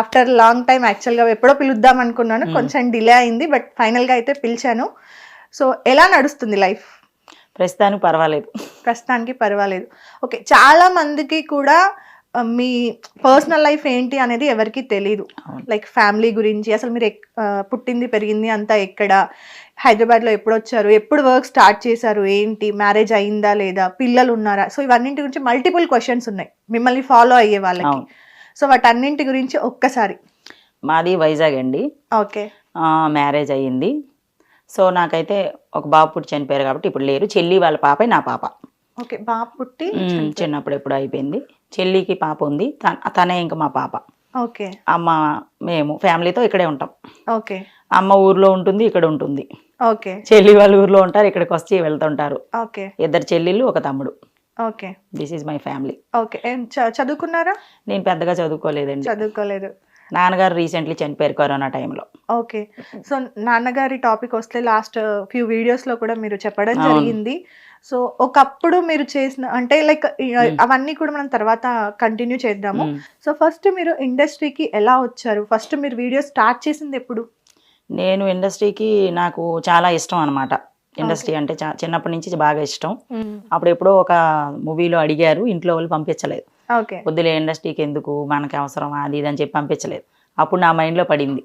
After long time యాక్చువల్గా ఎప్పుడో పిలుద్దాం అనుకున్నాను. Hmm. కొంచెం డిలే అయింది బట్ ఫైనల్గా అయితే పిలిచాను. సో ఎలా నడుస్తుంది లైఫ్ ప్రస్తుతానికి పర్వాలేదు. ప్రస్తుతానికి పర్వాలేదు. ఓకే చాలా మందికి కూడా మీ పర్సనల్ లైఫ్ ఏంటి అనేది ఎవరికి తెలియదు. లైక్ ఫ్యామిలీ గురించి అసలు మీరు పుట్టింది పెరిగింది అంతా ఎక్కడ? హైదరాబాద్లో ఎప్పుడు వచ్చారు ఎప్పుడు వర్క్ స్టార్ట్ చేశారు? ఏంటి? మ్యారేజ్ అయిందా లేదా? పిల్లలు ఉన్నారా? సో ఇవన్నింటి గురించి మల్టిపుల్ క్వశ్చన్స్ ఉన్నాయి. మిమ్మల్ని ఫాలో అయ్యే వాళ్ళకి. సో వాటన్నింటి గురించి ఒక్కసారి. మాది వైజాగ్ అండి. ఓకే. మ్యారేజ్ అయ్యింది. సో నాకైతే ఒక బాబు పుట్టి చనిపోయారు కాబట్టి ఇప్పుడు లేరు. చెల్లి వాళ్ళ పాప నా పాప. ఓకే బాబు పుట్టి. చిన్నప్పుడు ఎప్పుడు అయిపోయింది. చెల్లికి పాప ఉంది. తన తనే ఇంకా మా పాప. ఓకే. అమ్మ మేము ఫ్యామిలీతో ఇక్కడే ఉంటాం. ఓకే. అమ్మ ఊర్లో ఉంటుంది ఇక్కడ ఉంటుంది. ఓకే. చెల్లి వాళ్ళ ఊర్లో ఉంటారు ఇక్కడికి వచ్చి వెళ్తుంటారు. ఓకే. ఇద్దరు చెల్లెళ్ళు ఒక తమ్ముడు. Okay. This is my family okay. చదువుకున్నారా? నేను పెద్దగా చదువుకోలేదండి. చదువుకోలేదు. నాన్నగారు రీసెంట్లీ చనిపోయారు కరోనా టైంలో ఓకే. సో నాన్నగారి టాపిక్ వస్తే లాస్ట్ ఫ్యూ వీడియోస్లో కూడా మీరు చెప్పడం. జరిగింది. సో ఒకప్పుడు మీరు చేసిన అంటే లైక్ Hmm. అవన్నీ కూడా మనం తర్వాత కంటిన్యూ చేద్దాము. ఉమ్. సో ఫస్ట్ మీరు ఇండస్ట్రీకి ఎలా వచ్చారు? ఫస్ట్ మీరు వీడియో స్టార్ట్ చేసింది ఎప్పుడు? నేను ఇండస్ట్రీకి నాకు చాలా ఇష్టం అనమాట ఇండస్ట్రీ అంటే చా- చిన్నప్పటి నుంచి బాగా ఇష్టం. అప్పుడు ఎప్పుడో ఒక మూవీలో అడిగారు ఇంట్లో వాళ్ళు పంపించలేదు. ఓకే. వద్దులే ఇండస్ట్రీకి ఎందుకు మనకి అవసరం అది ఇది అని చెప్పి పంపించలేదు. అప్పుడు నా మైండ్లో పడింది.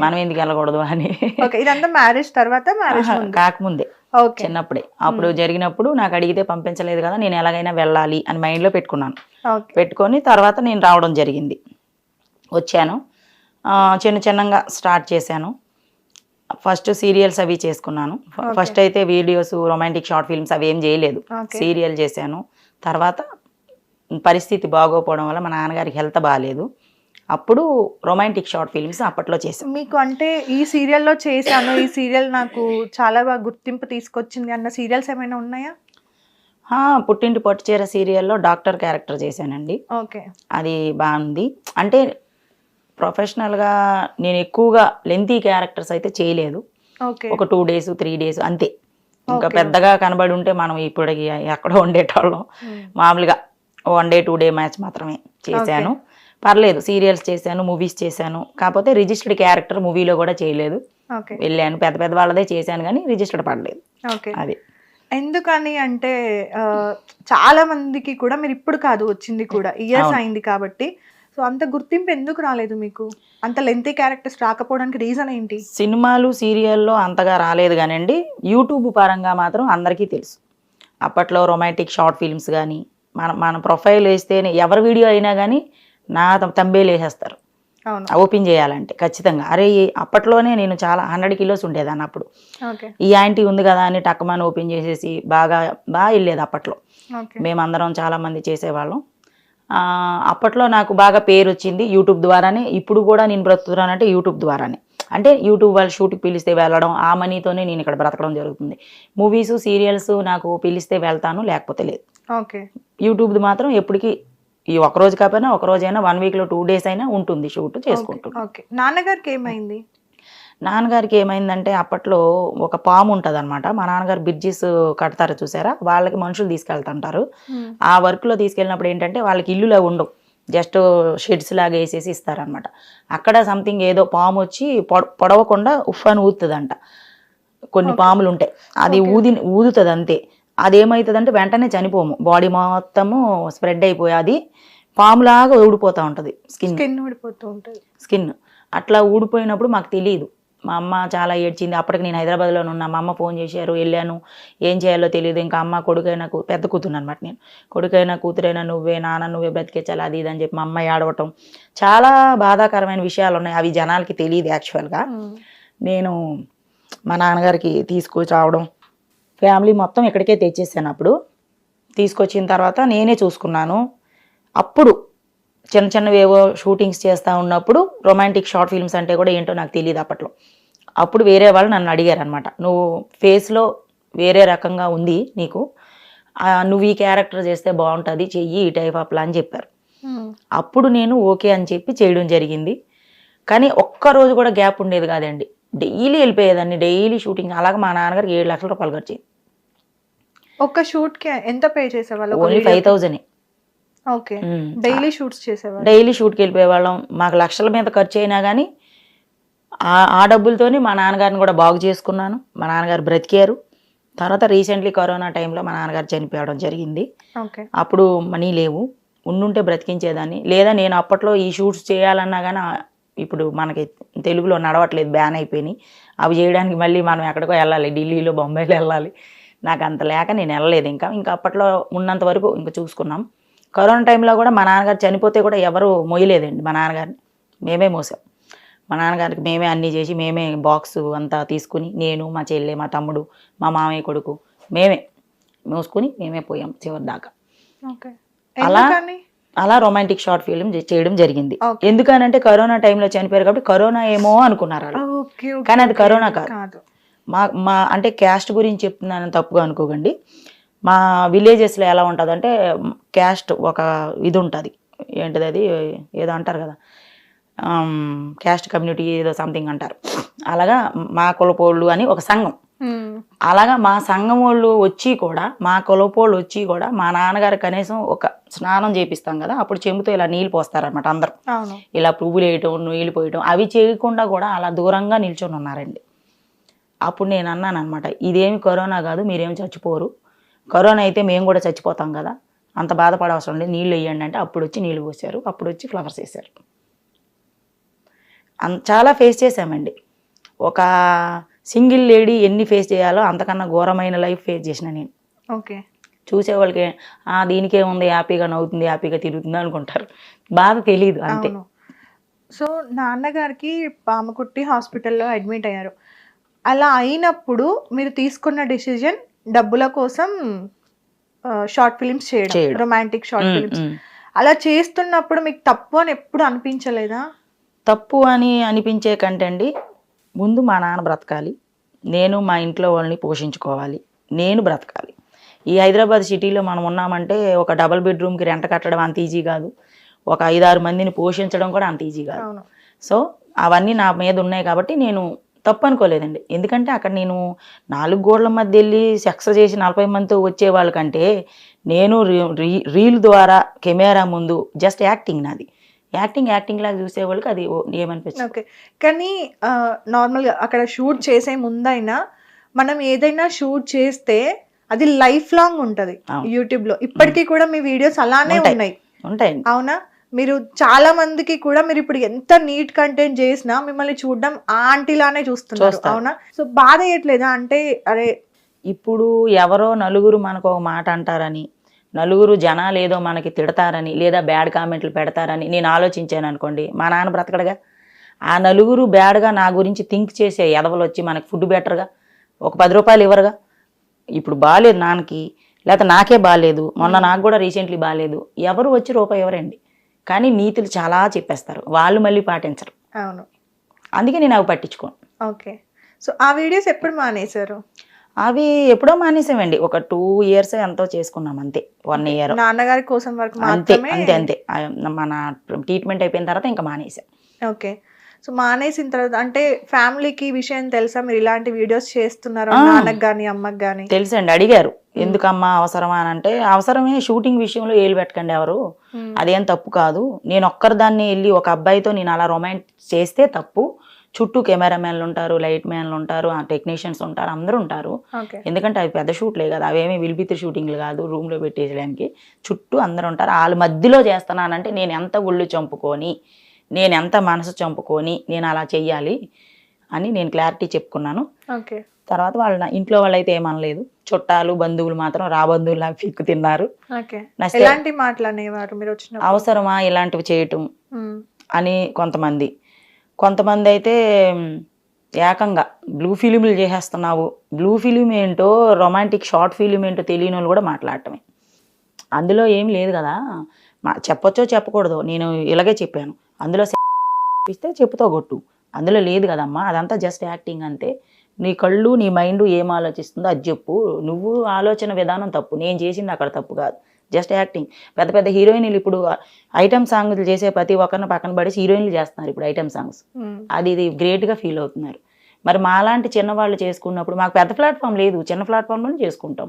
మనం ఎందుకు వెళ్ళకూడదు అని. ఇదంతా మ్యారేజ్ తర్వాత కాకముందే ఓకే. చిన్నప్పుడే. అప్పుడు జరిగినప్పుడు నాకు అడిగితే పంపించలేదు కదా నేను ఎలాగైనా వెళ్ళాలి అని మైండ్లో పెట్టుకున్నాను. పెట్టుకొని తర్వాత నేను రావడం జరిగింది. వచ్చాను. చిన్న చిన్నగా స్టార్ట్ చేశాను. ఫస్ట్ సీరియల్స్ అవి చేసుకున్నాను. ఫస్ట్ అయితే వీడియోస్ రొమాంటిక్ షార్ట్ ఫిల్మ్స్ అవి ఏం చేయలేదు. సీరియల్ చేశాను. తర్వాత పరిస్థితి బాగోపోవడం వల్ల మా నాన్నగారికి హెల్త్ బాగాలేదు అప్పుడు రొమాంటిక్ షార్ట్ ఫిల్మ్స్ అప్పట్లో చేశాను మీకు అంటే ఈ సీరియల్లో చేశాను. ఈ సీరియల్ నాకు చాలా బాగా గుర్తింపు తీసుకొచ్చింది అన్న సీరియల్స్ ఏమైనా ఉన్నాయా? పుట్టింటి పట్టు చీర సీరియల్లో డాక్టర్ క్యారెక్టర్ చేశానండి. ఓకే. అది బాగుంది. అంటే ప్రొఫెషనల్గా నేను ఎక్కువగా లెంతీ క్యారెక్టర్స్ అయితే చేయలేదు. ఓకే ఒక టూ డేస్ త్రీ డేస్ అంతే. ఇంకా. పెద్దగా కనబడి ఉంటే మనం ఇప్పటికి ఎక్కడో ఉండేటోళ్ళం. మామూలుగా one day two day match మాత్రమే చేశాను. పర్లేదు సీరియల్స్ చేశాను మూవీస్ చేశాను. కాకపోతే రిజిస్టర్డ్ క్యారెక్టర్ మూవీలో కూడా చేయలేదు. వెళ్ళాను. పెద్ద పెద్ద వాళ్ళదే చేశాను కానీ రిజిస్టర్డ్ పడలేదు. ఓకే అది. ఎందుకని అంటే చాలా మందికి కూడా మీరు ఇప్పుడు కాదు వచ్చింది కూడా. ఇయర్స్. అయింది కాబట్టి సో అంత గుర్తింపు ఎందుకు రాలేదు మీకు? అంత లెంతీ క్యారెక్టర్స్ రాకపోవడానికి రీజన్ ఏంటి? సినిమాలు సీరియల్లో అంతగా రాలేదు కానివ్వండి యూట్యూబ్ పరంగా మాత్రం అందరికీ తెలుసు. అప్పట్లో రొమాంటిక్ షార్ట్ ఫిల్మ్స్ కానీ మన మన ప్రొఫైల్ వేస్తేనే ఎవరి వీడియో అయినా కానీ నా తంబేలు వేసేస్తారు ఓపెన్ చేయాలంటే ఖచ్చితంగా. అరే అప్పట్లోనే నేను చాలా హండ్రెడ్ కిలోస్ ఉండేదాన్ని అప్పుడు. ఈ యాంటీ ఉంది కదా అని టక్కమని ఓపెన్ చేసేసి బాగా బాగా వెళ్ళేది అప్పట్లో. మేమందరం చాలామంది చేసేవాళ్ళం. ఆ, అప్పట్లో నాకు బాగా పేరు వచ్చింది యూట్యూబ్ ద్వారానే. ఇప్పుడు కూడా నేను బ్రతుకుతున్నానంటే యూట్యూబ్ ద్వారానే. అంటే యూట్యూబ్ వాళ్ళు షూట్కి పిలిస్తే వెళ్ళడం ఆ మనీతోనే నేను ఇక్కడ బ్రతకడం జరుగుతుంది. మూవీస్ సీరియల్స్ నాకు పిలిస్తే వెళ్తాను లేకపోతే లేదు. ఓకే. యూట్యూబ్ది మాత్రం ఎప్పటికీ ఈ ఒక రోజు కాకపోయినా ఒక రోజైనా వన్ వీక్లో టూ డేస్ అయినా ఉంటుంది షూట్ చేసుకుంటున్నాను ఓకే. నాన్నగారికి ఏమైంది? నాన్నగారికి ఏమైందంటే అప్పట్లో ఒక పాము ఉంటుంది అనమాట మా నాన్నగారు బ్రిడ్జిస్ కడతారు చూసారా? వాళ్ళకి మనుషులు తీసుకెళ్తుంటారు. ఆ వర్క్లో తీసుకెళ్ళినప్పుడు ఏంటంటే వాళ్ళకి ఇల్లులా ఉండవు. జస్ట్ షెడ్స్ లాగా వేసేసి ఇస్తారనమాట అక్కడ సంథింగ్ ఏదో పాము వచ్చి పొడ పొడవకుండా ఉఫ్ అని ఊదుతుందంట కొన్ని. పాములు ఉంటాయి అది. ఊది ఊదుతుంది అంతే అదేమవుతుందంటే వెంటనే చనిపోము. బాడీ మొత్తము స్ప్రెడ్ అయిపోయి అది పాములాగా ఊడిపోతూ ఉంటుంది. స్కిన్. స్కిన్ ఊడిపోతూ ఉంటుంది. స్కిన్. అట్లా ఊడిపోయినప్పుడు మాకు తెలియదు మా అమ్మ చాలా ఏడ్చింది. అప్పటికి నేను హైదరాబాద్లో ఉన్నా. మా అమ్మ ఫోన్ చేశారు వెళ్ళాను. ఏం చేయాలో తెలియదు. ఇంకా అమ్మ కొడుకైనా పెద్ద కూతురు అనమాట నేను. కొడుకైనా కూతురైనా నువ్వే నాన్న నువ్వే బ్రతికించాలి అది ఇది అని చెప్పి మా అమ్మ ఏడవటం. చాలా బాధాకరమైన విషయాలు ఉన్నాయి అవి జనాలకి తెలియదు యాక్చువల్గా. నేను మా నాన్నగారికి తీసుకొచ్చి రావడం ఫ్యామిలీ మొత్తం ఇక్కడికే తెచ్చేసాను అప్పుడు. తీసుకొచ్చిన తర్వాత నేనే చూసుకున్నాను. అప్పుడు చిన్న చిన్నవి ఏవో షూటింగ్స్ చేస్తూ ఉన్నప్పుడు రొమాంటిక్ షార్ట్ ఫిల్మ్స్ అంటే కూడా ఏంటో నాకు తెలియదు అప్పట్లో. అప్పుడు వేరే వాళ్ళు నన్ను అడిగారు అనమాట నువ్వు ఫేస్లో వేరే రకంగా ఉంది నీకు. నువ్వు ఈ క్యారెక్టర్ చేస్తే బాగుంటుంది చెయ్యి ఈ టైప్ ఆఫ్ అని చెప్పారు. అప్పుడు నేను ఓకే అని చెప్పి చేయడం జరిగింది. కానీ ఒక్క రోజు కూడా గ్యాప్ ఉండేది కాదండి. డైలీ వెళ్ళిపోయేదాన్ని డైలీ షూటింగ్. అలాగే మా నాన్నగారికి ఏడు లక్షల రూపాయలు ఖర్చు ఒక్క షూట్కి ఎంత పే చేసేవాళ్ళు? Only five? Thousand. Okay. Daily shoots చేసేవారు డైలీ షూట్కి వెళ్ళిపోయేవాళ్ళం మాకు లక్షల మీద ఖర్చు అయినా కానీ ఆ డబ్బులతోని మా నాన్నగారిని కూడా బాగు చేసుకున్నాను. మా నాన్నగారు బ్రతికారు. తర్వాత రీసెంట్లీ కరోనా టైంలో మా నాన్నగారు చనిపోవడం జరిగింది. అప్పుడు మనీ లేవు. ఉండుంటే బ్రతికించేదాన్ని. లేదా నేను అప్పట్లో ఈ షూట్స్ చేయాలన్నా కానీ ఇప్పుడు మనకి తెలుగులో నడవట్లేదు బ్యాన్ అయిపోయినాయి. అవి చేయడానికి మళ్ళీ మనం ఎక్కడికో వెళ్ళాలి ఢిల్లీలో బొంబాయిలో వెళ్ళాలి. నాకు అంత లేక నేను వెళ్ళలేదు ఇంకా. ఇంకా అప్పట్లో ఉన్నంత వరకు ఇంకా చూసుకున్నాం. కరోనా టైంలో కూడా మా నాన్నగారు చనిపోతే కూడా ఎవరు మొయ్యలేదండి మా నాన్నగారిని. మేమే మోసాం. మా నాన్నగారికి మేమే అన్నీ చేసి మేమే బాక్స్ అంతా తీసుకుని నేను మా చెల్లె మా తమ్ముడు మా మామయ్య కొడుకు మేమే మోసుకుని మేమే పోయాం చివరి దాకా. అలా- అలా రొమాంటిక్ షార్ట్ ఫిల్మ్ చేయడం జరిగింది. ఎందుకనంటే కరోనా టైంలో చనిపోయారు కాబట్టి కరోనా ఏమో అనుకున్నారు ఓకే, కానీ అది. కరోనా కాదు. కాదు. మా మా అంటే క్యాస్ట్ గురించి చెప్తున్నాను తప్పుగా అనుకోకండి. మా విలేజెస్లో ఎలా ఉంటుంది అంటే క్యాస్ట్ ఒక ఇది ఉంటుంది ఏంటిది అది? ఏదో అంటారు కదా. క్యాస్ట్ కమ్యూనిటీ ఏదో సంథింగ్ అంటారు. అలాగా మా కులపోళ్ళు అని ఒక సంఘం. అలాగా మా సంఘం వాళ్ళు వచ్చి కూడా మా కులపోళ్ళు వచ్చి కూడా మా నాన్నగారు కనీసం ఒక స్నానం చేపిస్తాం కదా అప్పుడు చెంబుతో ఇలా నీళ్ళు పోస్తారనమాట అందరూ. ఇలా పువ్వులు వేయటం నీళ్ళు పోయటం అవి చేయకుండా కూడా అలా దూరంగా నిల్చొని ఉన్నారండి. అప్పుడు నేను అన్నాను అనమాట ఇదేమి కరోనా కాదు మీరేమి చచ్చిపోరు. కరోనా అయితే మేము కూడా చచ్చిపోతాం కదా. అంత బాధపడవసరం లేదు. నీళ్ళు వేయండి అంటే అప్పుడు వచ్చి నీళ్ళు పోసారు. అప్పుడు వచ్చి ఫ్లవర్స్ వేసారు. చాలా ఫేస్ చేశామండి. ఒక సింగిల్ లేడీ ఎన్ని ఫేస్ చేయాలో అంతకన్నా ఘోరమైన లైఫ్ ఫేస్ చేసిన నేను. ఓకే. చూసే వాళ్ళకి "ఆ, దీనికేముంది హ్యాపీగా నవ్వుతుంది హ్యాపీగా తిరుగుతుంది అనుకుంటారు. బాధ తెలియదు అంతే. సో నాన్నగారికి పామకుట్టి హాస్పిటల్లో అడ్మిట్ అయ్యారు. అలా అయినప్పుడు మీరు తీసుకున్న డిసిజన్ డబ్బుల కోసం షార్ట్ ఫిలిమ్స్ చేయడం. Romantic short films. అలా చేస్తున్నప్పుడు మీకు తప్పు అని ఎప్పుడు అనిపించలేదా? తప్పు అని అనిపించే కంటే అండి ముందు మా నాన్న బ్రతకాలి. నేను మా ఇంట్లో వాళ్ళని పోషించుకోవాలి. నేను బ్రతకాలి. ఈ హైదరాబాద్ సిటీలో మనం ఉన్నామంటే ఒక డబల్ బెడ్రూమ్కి రెంట్ కట్టడం అంత ఈజీ కాదు. ఒక ఐదారు మందిని పోషించడం కూడా అంత ఈజీ కాదు. సో అవన్నీ నా మీద ఉన్నాయి కాబట్టి నేను తప్పు అనుకోలేదండి ఎందుకంటే అక్కడ నేను నాలుగు గోడల మధ్య వెళ్ళి సెక్స్ చేసి నలభై మందితో వచ్చే వాళ్ళకంటే నేను రీల్ ద్వారా కెమెరా ముందు జస్ట్ యాక్టింగ్ నాది. యాక్టింగ్ యాక్టింగ్ లాగా చూసే వాళ్ళకి అది ఏమనిపించదు ఓకే. కానీ నార్మల్గా అక్కడ షూట్ చేసే ముందైనా మనం ఏదైనా షూట్ చేస్తే అది లైఫ్ లాంగ్ ఉంటది అవును. యూట్యూబ్లో ఇప్పటికీ కూడా మీ వీడియోస్ అలానే ఉంటాయి. ఉన్నాయి. ఉంటాయండి. అవునా? మీరు చాలా మందికి కూడా మీరు ఇప్పుడు ఎంత నీట్ కంటెంట్ చేసినా మిమ్మల్ని చూడడం ఆంటీలానే చూస్తున్నారు. అవునా? సో బాధ వేయట్లేదా అంటే అరే ఇప్పుడు ఎవరో నలుగురు మనకు ఒక మాట అంటారని నలుగురు జనాలు ఏదో మనకి తిడతారని లేదా బ్యాడ్ కామెంట్లు పెడతారని నేను ఆలోచించాను అనుకోండి. మా నాన్న బ్రతకడగా? ఆ నలుగురు బ్యాడ్గా నా గురించి థింక్ చేసే ఎదవలు వచ్చి మనకి ఫుడ్ బెటర్గా ఒక పది రూపాయలు ఇవ్వరుగా? ఇప్పుడు బాగాలేదు నాన్నకి లేకపోతే నాకే బాగాలేదు మొన్న నాకు కూడా రీసెంట్లీ బాగాలేదు ఎవరు వచ్చి రూపాయి ఎవరండి కానీ నీతులు చాలా చెప్పేస్తారు. వాళ్ళు మళ్ళీ పాటించరు. అవును. అందుకే నేను అవి పట్టించుకోను. ఓకే. సో ఆ వీడియోస్ ఎప్పుడు మానేశారు? అవి ఎప్పుడో మానేసామండి. ఒక టూ ఇయర్స్ ఎంతో చేసుకున్నాం అంతే. One year. నాన్నగారి కోసం వరకు అంతే మాత్రమే అంతే అంతే. మన ట్రీట్మెంట్ అయిపోయిన తర్వాత ఇంకా మానేసాం. ఓకే. సో మానేసిన తర్వాత అంటే ఫ్యామిలీకి విషయం తెలుసా? మీరు ఇలాంటి వీడియోస్ చేస్తున్నారు. నాన్నకి గాని అమ్మకి గాని తెలుసండి. అడిగారు. ఎందుకమ్మా అవసరమా అని అంటే అవసరమే షూటింగ్ విషయంలో ఏలు పెట్టకండి ఎవరు. అదేం తప్పు కాదు. నేను ఒక్కరిదాన్ని వెళ్ళి ఒక అబ్బాయితో నేను అలా రొమాంట్ చేస్తే తప్పు. చుట్టూ కెమెరామెన్లు ఉంటారు లైట్ మ్యాన్లు ఉంటారు ఆ టెక్నీషియన్స్ ఉంటారు అందరూ ఉంటారు. ఎందుకంటే అవి పెద్ద షూట్లే కదా అవేమీ విలిపిత్రి షూటింగ్లు కాదు రూమ్లో పెట్టేయడానికి. చుట్టూ అందరూ ఉంటారు. వాళ్ళ మధ్యలో చేస్తున్నానంటే నేను ఎంత ఒళ్ళు చంపుకొని నేను ఎంత మనసు చంపుకొని నేను అలా చెయ్యాలి. అని నేను క్లారిటీ చెప్పుకున్నాను. తర్వాత వాళ్ళ ఇంట్లో వాళ్ళైతే ఏమనలేదు. చుట్టాలు బంధువులు మాత్రం రా బంధువులు నాకు పిక్కు తిన్నారు. ఎలాంటి మీరు వచ్చిన అవసరమా ఇలాంటివి చేయటం? అని కొంతమంది. కొంతమంది అయితే ఏకంగా బ్లూ ఫిలింలు చేసేస్తున్నావు. బ్లూ ఫిలిం ఏంటో రొమాంటిక్ షార్ట్ ఫిలిం ఏంటో తెలియని వాళ్ళు కూడా మాట్లాడటమే. అందులో ఏం లేదు కదా. చెప్పొచ్చో చెప్పకూడదు నేను ఇలాగే చెప్పాను. అందులో ఇస్తే చెప్పుతో కొట్టు. అందులో లేదు కదమ్మా. అదంతా జస్ట్ యాక్టింగ్ అంతే. నీ కళ్ళు నీ మైండ్ ఏం ఆలోచిస్తుందో అది చెప్పు. నువ్వు ఆలోచన విధానం తప్పు. నేను చేసింది అక్కడ తప్పు కాదు. జస్ట్ యాక్టింగ్ పెద్ద పెద్ద హీరోయిన్లు ఇప్పుడు ఐటమ్ సాంగ్లు చేసే ప్రతి ఒక్కరిని పక్కన పడేసి హీరోయిన్లు చేస్తున్నారు ఇప్పుడు ఐటమ్ సాంగ్స్. అది ఇది గ్రేట్గా ఫీల్ అవుతున్నారు. మరి మాలాంటి చిన్నవాళ్ళు చేసుకున్నప్పుడు మాకు పెద్ద ప్లాట్ఫామ్ లేదు. చిన్న ప్లాట్ఫామ్లోనే చేసుకుంటాం.